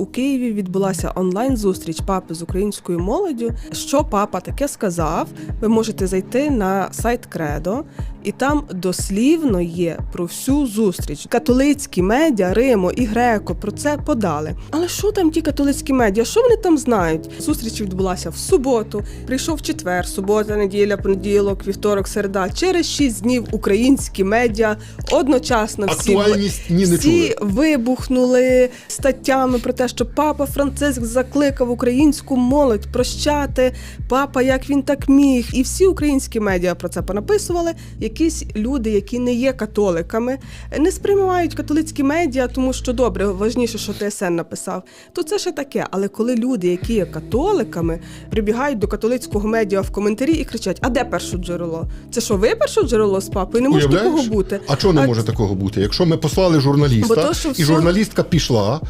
У Києві відбулася онлайн-зустріч папи з українською молоддю. Що папа таке сказав? Ви можете зайти на сайт Кредо, і там дослівно є про всю зустріч. Католицькі медіа, Римо і Греко про це подали. Але що там ті католицькі медіа? Що вони там знають? Зустріч відбулася в суботу. Прийшов четвер, субота, неділя, понеділок, вівторок, середа. Через шість днів українські медіа одночасно всі Актуальність ні не всі чули. вибухнули статтями про те, що папа Франциск закликав українську молодь прощати. Папа, як він так міг, і всі українські медіа про це понаписували. Якісь люди, які не є католиками, не сприймають католицькі медіа, тому що добре, важніше, що ТСН написав. То це ще таке. Але коли люди, які є католиками, прибігають до католицького медіа в коментарі і кричать: А де перше джерело? Це що, ви перше джерело з папою? Не може Уявляєш? такого бути. А чого не може такого бути? Якщо ми послали журналіста, то, що і все- журналістка пішла,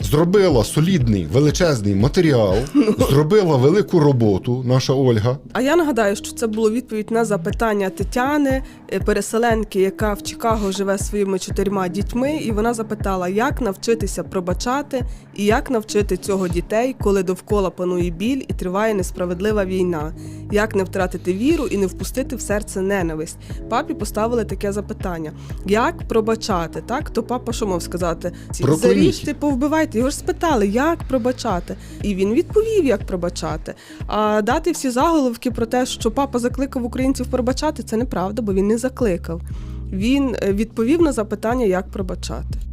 зробила солідний величезний матеріал, зробила велику роботу, наша Ольга. А я нагадаю, що це було відповідь на запитання Тетяни, е, переселенки, яка в Чикаго живе своїми чотирма дітьми, і вона запитала, як навчитися пробачати і як навчити цього дітей, коли довкола панує біль і триває несправедлива війна, як не втратити віру і не впустити в серце ненависть. Папі поставили таке запитання: як пробачати? Так, то папа що мав сказати? Заріжте, повбивайте. Його ж спитали, як пробачати. І він відповів, як пробачати. А дати всі заголовки про те, що папа закликав українців пробачати, це неправда, бо він не закликав. Він е, відповів на запитання, як пробачати.